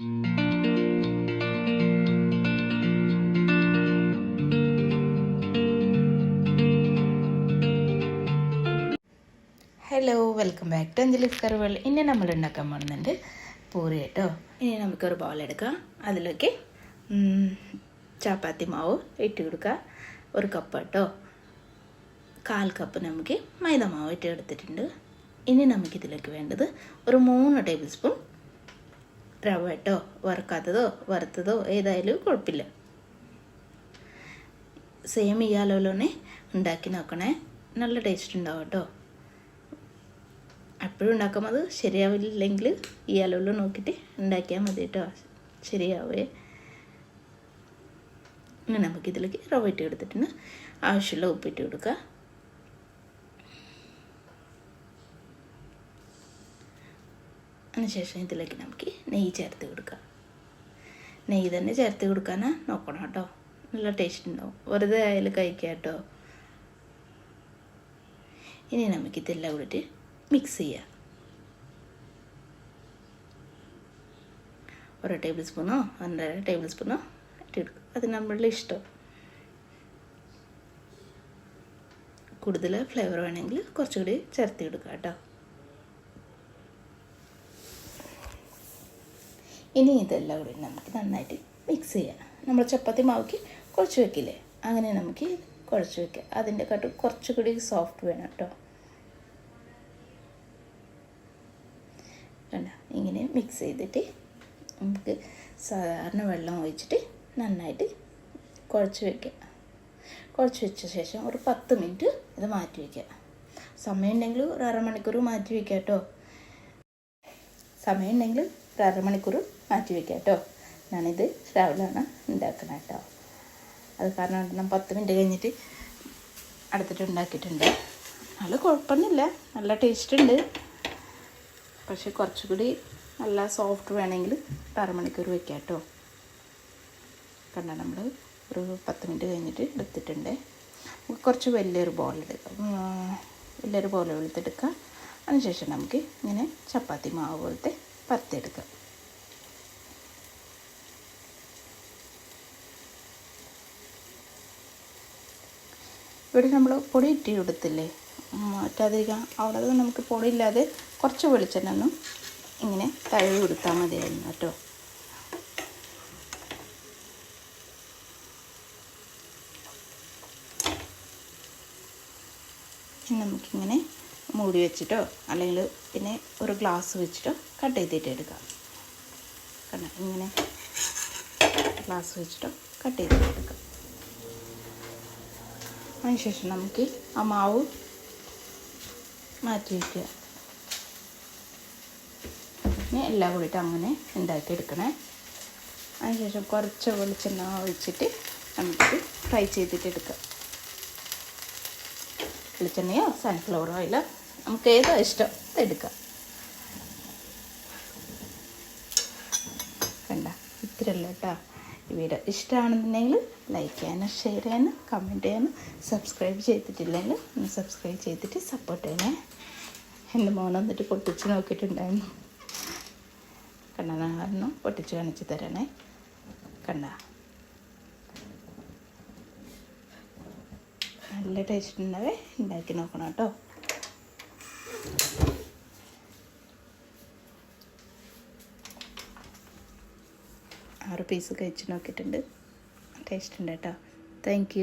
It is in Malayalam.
Hello welcome back to Anjali's കറിവൾ ഇനി നമ്മൾ ഉണ്ടാക്കാൻ പോകുന്നുണ്ട് പൂരി കേട്ടോ. ഇനി നമുക്കൊരു ബൗൾ എടുക്കാം. അതിലേക്ക് ചപ്പാത്തി മാവ് ഇട്ട് കൊടുക്കുക. ഒരു കപ്പ് കേട്ടോ. കാൽ കപ്പ് നമുക്ക് മൈദ മാവ് ഇട്ട് എടുത്തിട്ടുണ്ട് ഇനി നമുക്കിതിലേക്ക് വേണ്ടത് ഒരു മൂന്ന് ടേബിൾ സ്പൂൺ റവ കേട്ടോ വറുക്കാത്തതോ? വറുത്തതോ? ഏതായാലും കുഴപ്പമില്ല. സെയിം ഈ അളവിലൊന്നെ ഉണ്ടാക്കി നോക്കണേ. നല്ല ടേസ്റ്റ് ഉണ്ടാവും കേട്ടോ. എപ്പോഴും ഉണ്ടാക്കുമ്പോൾ അത് ശരിയാവില്ലെങ്കിൽ ഈ അളവിൽ നോക്കിയിട്ട് ഉണ്ടാക്കിയാൽ മതി കേട്ടോ. ശരിയാവേ. ഇനി നമുക്കിതിലേക്ക് റവ ഇട്ട് കൊടുത്തിട്ടുണ്ട് ആവശ്യമുള്ള ഉപ്പിട്ട് കൊടുക്കുക അതിനുശേഷം ഇതിലേക്ക് നമുക്ക് നെയ്യ് ചേർത്ത് കൊടുക്കാം നെയ്യ് തന്നെ ചേർത്ത് കൊടുക്കാനാ നോക്കണം കേട്ടോ. നല്ല ടേസ്റ്റ് ഉണ്ടാവും. വെറുതെ ആയാലും കഴിക്കാം കേട്ടോ. ഇനി നമുക്ക് ഇതെല്ലാം കൂടിയിട്ട് മിക്സ് ചെയ്യാം. ഒരു ടേബിൾ സ്പൂണോ ഒന്നര ടേബിൾ സ്പൂണോ ഇട്ടെടുക്കും അത് നമ്മളുടെ ഇഷ്ടം. കൂടുതൽ ഫ്ലേവർ വേണമെങ്കിൽ കുറച്ചുകൂടി ചേർത്ത് കൊടുക്കുക കേട്ടോ. ഇനി ഇതെല്ലാം കൂടി നമുക്ക് നന്നായിട്ട് മിക്സ് ചെയ്യാം. നമ്മൾ ചപ്പാത്തി മാവിക്ക് കുഴച്ച് വെക്കില്ലേ? അങ്ങനെ നമുക്ക് കുഴച്ച് വെക്കാം. അതിന്റെ കാട്ട് കുറച്ചുകൂടി സോഫ്റ്റ് വേണം കേട്ടോ. കണ്ട? ഇങ്ങനെ മിക്സ് ചെയ്തിട്ട് നമുക്ക് സാധാരണ വെള്ളം ഒഴിച്ചിട്ട് നന്നായിട്ട് കുഴച്ച് വെക്കുക കുഴച്ച് വെച്ച ശേഷം ഒരു പത്ത് മിനിറ്റ് ഇത് മാറ്റി വയ്ക്കുക സമയം ഉണ്ടെങ്കിൽ ഒരു അരമണിക്കൂർ മാറ്റി വയ്ക്കുക കേട്ടോ. സമയം ഉണ്ടെങ്കിൽ ഒരു അരമണിക്കൂർ മാറ്റി വയ്ക്കുക കേട്ടോ. ഞാനിത് രാവിലെയാണ് ഉണ്ടാക്കുന്നത് കേട്ടോ. അത് കാരണം ഞാൻ പത്ത് മിനിറ്റ് കഴിഞ്ഞിട്ട് അടുത്തിട്ട് ഉണ്ടാക്കിയിട്ടുണ്ട്. നല്ല കുഴപ്പമൊന്നുമില്ല. നല്ല ടേസ്റ്റ് ഉണ്ട്. പക്ഷെ കുറച്ചുകൂടി നല്ല സോഫ്റ്റ് വേണമെങ്കിൽ അരമണിക്കൂർ വയ്ക്കാം കേട്ടോ. കണ്ട നമ്മൾ ഒരു പത്ത് മിനിറ്റ് കഴിഞ്ഞിട്ട് എടുത്തിട്ടുണ്ട്. കുറച്ച് വലിയൊരു ബോൾ എടുക്കാം വലിയൊരു ബോൾ എടുത്തെടുക്കാം അതിനുശേഷം നമുക്ക് ഇങ്ങനെ ചപ്പാത്തി മാവ് പോലത്തെ പരത്തിയെടുക്കാം ഇവിടെ നമ്മൾ പൊടി ഇട്ടി കൊടുത്തില്ലേ? മാറ്റാതിരിക്കാം അവിടെ നമുക്ക് പൊടിയില്ലാതെ കുറച്ച് വെളിച്ചെണ്ണ ഒന്നും ഇങ്ങനെ തഴവി കൊടുത്താൽ മതിയായിരുന്നു കേട്ടോ. നമുക്കിങ്ങനെ മൂടി വെച്ചിട്ടോ അല്ലെങ്കിൽ പിന്നെ ഒരു ഗ്ലാസ് വെച്ചിട്ടോ കട്ട് ചെയ്തിട്ട് എടുക്കാം. കണ്ട? ഇങ്ങനെ ഗ്ലാസ് വെച്ചിട്ടോ കട്ട് ചെയ്തിട്ട് എടുക്കാം. അതിനുശേഷം നമുക്ക് ആ മാവ് മാറ്റി വയ്ക്കുക. പിന്നെ എല്ലാം കൂടിയിട്ട് അങ്ങനെ ഉണ്ടാക്കി എടുക്കണേ. അതിനുശേഷം കുറച്ച് വെളിച്ചെണ്ണ ഒഴിച്ചിട്ട് നമുക്ക് ഫ്രൈ ചെയ്തിട്ട് എടുക്കാം. വെളിച്ചെണ്ണയോ സൺഫ്ലവർ ഓയിലോ നമുക്ക് ഏതോ ഇഷ്ടം എടുക്കാം. കണ്ട ഇത്രയല്ല കേട്ടോ. ഈ വീഡിയോ ഇഷ്ടമാണെന്നുണ്ടെങ്കിൽ ലൈക്ക് ചെയ്യാനും ഷെയർ ചെയ്യാനും കമന്റ് ചെയ്യാനും സബ്സ്ക്രൈബ് ചെയ്തിട്ടില്ലെങ്കിൽ ഒന്ന് സബ്സ്ക്രൈബ് ചെയ്തിട്ട് സപ്പോർട്ട് ചെയ്യണേ. എന്റെ മോൻ വന്നിട്ട് പൊട്ടിച്ച് നോക്കിയിട്ടുണ്ടായിരുന്നു. കണ്ട പൊട്ടിച്ച് കാണിച്ച് തരണേ. കണ്ട നല്ല ടേസ്റ്റ് ഉണ്ടാവേ ഉണ്ടാക്കി നോക്കണം കേട്ടോ. ആറ് പീസ് കഴിച്ച് നോക്കിയിട്ടുണ്ട്. ടേസ്റ്റ് ഉണ്ട് കേട്ടോ. താങ്ക്